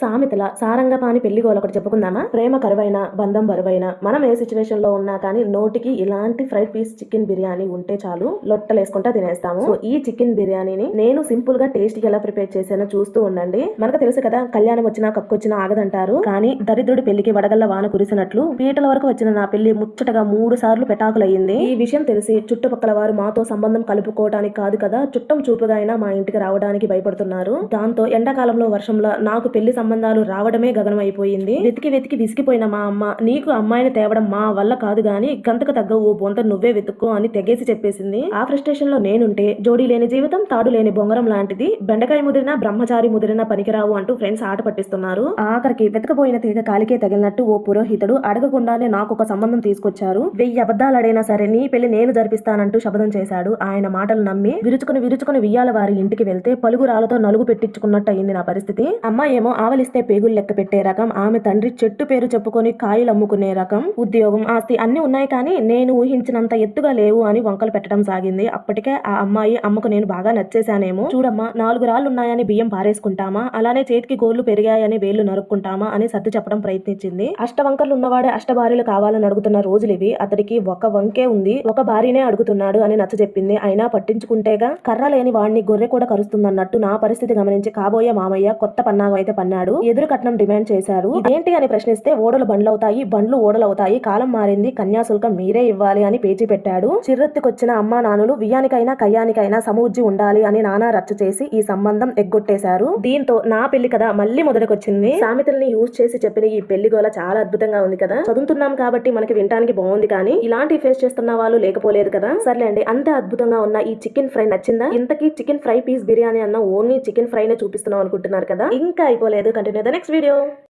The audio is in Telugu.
సామెతల సారంగపాని పెళ్ళి గోల ఒకటి చెప్పుకుందామా? ప్రేమ కరువైన బంధం బరువైన మనం ఏ సిచ్యువేషన్లో ఉన్నా కానీ నోటికి ఇలాంటి ఫ్రైడ్ పీస్ చికెన్ బిర్యానీ ఉంటే చాలు లొట్టలేసుకుంటా తినేస్తాము. ఈ చికెన్ బిర్యానీని నేను సింపుల్గా టేస్ట్ ఎలా ప్రిపేర్ చేశానో చూస్తూ ఉండండి. మనకు తెలుసు కదా కళ్యాణం వచ్చినా కక్కొచ్చినా ఆగదంటారు. కానీ దరిద్రుడి పెళ్ళికి వడగల్ల వాన కురిసినట్లు పీటల వరకు వచ్చిన నా పెళ్ళి ముచ్చటగా మూడు సార్లు పెటాకులయ్యింది. ఈ విషయం తెలిసి చుట్టుపక్కల వారు మాతో సంబంధం కలుపుకోవడానికి కాదు కదా చుట్టం చూపుగా అయినా మా ఇంటికి రావడానికి భయపడుతున్నారు. దాంతో ఎండాకాలంలో వర్షంలో నాకు పెళ్ళి సంబంధాలు రావడమే గగనం అయిపోయింది వెతికి వెతికి విసిగిపోయిన మా అమ్మ నీకు అమ్మాయిని తేవడం మా వల్ల కాదు గాని గంతకు తగ్గ ఓ బొంత నువ్వే వెతుక్కో అని తెగేసి చెప్పేసింది. ఆ ఫ్రస్ట్రేషన్లో నేనుంటే జోడీ లేని జీవితం తాడు లేని బొంగరం లాంటిది. బెండకాయ ముదిరినా బ్రహ్మచారి ముదిరినా పనికిరావు అంటూ ఫ్రెండ్స్ ఆట పట్టిస్తున్నారు. ఆఖరికి వెతకపోయిన తీగ కాలికే తగిలినట్టు ఓ పురోహితుడు అడగకుండానే నాకు ఒక సంబంధం తీసుకొచ్చారు. వెయ్యి అబద్ధాలాడైనా సరే నీ పెళ్ళి నేను జరిపిస్తానంటూ శపథం చేశాడు. ఆయన మాటలు నమ్మి విరుచుకుని విరుచుకుని వియ్యాల వారి ఇంటికి వెళ్తే పలుగురాలతో నలుగు పెట్టించుకున్నట్టు అయింది నా పరిస్థితి. అమ్మాయి ఏమో ఆవలిస్తే పేగులు లెక్క పెట్టే రకం ఆమె తండ్రి చెట్టు పేరు చెప్పుకొని కాయలు అమ్ముకునే రకం ఉద్యోగం ఆస్తి అన్ని ఉన్నాయి కానీ నేను ఊహించినంత ఎత్తుగా లేవు అని వంకలు పెట్టడం సాగింది. అప్పటికే ఆ అమ్మాయి అమ్మకు నేను బాగా నచ్చేశానేమో చూడమ్మా నాలుగు రాళ్ళు ఉన్నాయని బియ్యం పారేసుకుంటామా అలానే చేతికి గోర్లు పెరిగాయని వేళ్ళు నరుక్కుంటామా అని సర్ది చెప్పడం ప్రయత్నించింది. అష్టవంకర్లు ఉన్నవాడే అష్టభార్యలు కావాలని అడుగుతున్న రోజులు ఇవి అతడికి ఒక వంకే ఉంది ఒక భార్యనే అడుగుతున్నాడు అని నచ్చ చెప్పింది. అయినా పట్టించుకుంటేగా కర్ర లేని వాడిని గొర్రె కూడా కరుస్తుందన్నట్టు నా పరిస్థితి గమనించి కాబోయే మామయ్య కొత్త పన్నాగం అయితే పన్నాడు. ఎదురు కట్నం డిమాండ్ చేశారు. ఇదేంటి అని ప్రశ్నిస్తే ఓడలు బండ్లవుతాయి బండ్లు ఓడలవుతాయి. కాలం మారింది కన్యాశుల్కం మీరే ఇవ్వాలి అని పేచీ పెట్టాడు. చిర్రెత్తుకొచ్చిన అమ్మా నానులు వియ్యానికైనా కయ్యానికైనా సమూజ్జి ఉండాలి అని నానా రచ్చ చేసి ఈ సంబంధం ఎగ్గొట్టేశారు. దీంతో నా పెళ్ళి కదా మళ్ళీ మొదటికొచ్చింది సామెతల్ని యూజ్ చేసి చెప్పిన ఈ పెళ్ళి గోల చాలా అద్భుతంగా ఉంది కదా. చదువుతున్నాం కాబట్టి మనకి వినడానికి బాగుంది కానీ ఇలాంటి ఫేస్ చేస్తున్న వాళ్ళు లేకపోలేదు కదా. సర్లేండి అంత అద్భుతంగా ఉన్న ఈ చికెన్ ఫ్రై నచ్చిందా? ఇంతకీ చికెన్ ఫ్రై పీస్ బిర్యానీ అన్న ఓన్లీ చికెన్ ఫ్రై నే చూపిస్తున్నాం అనుకుంటున్నారు కదా. ఇంకా అయిపోలేదు continue the next video.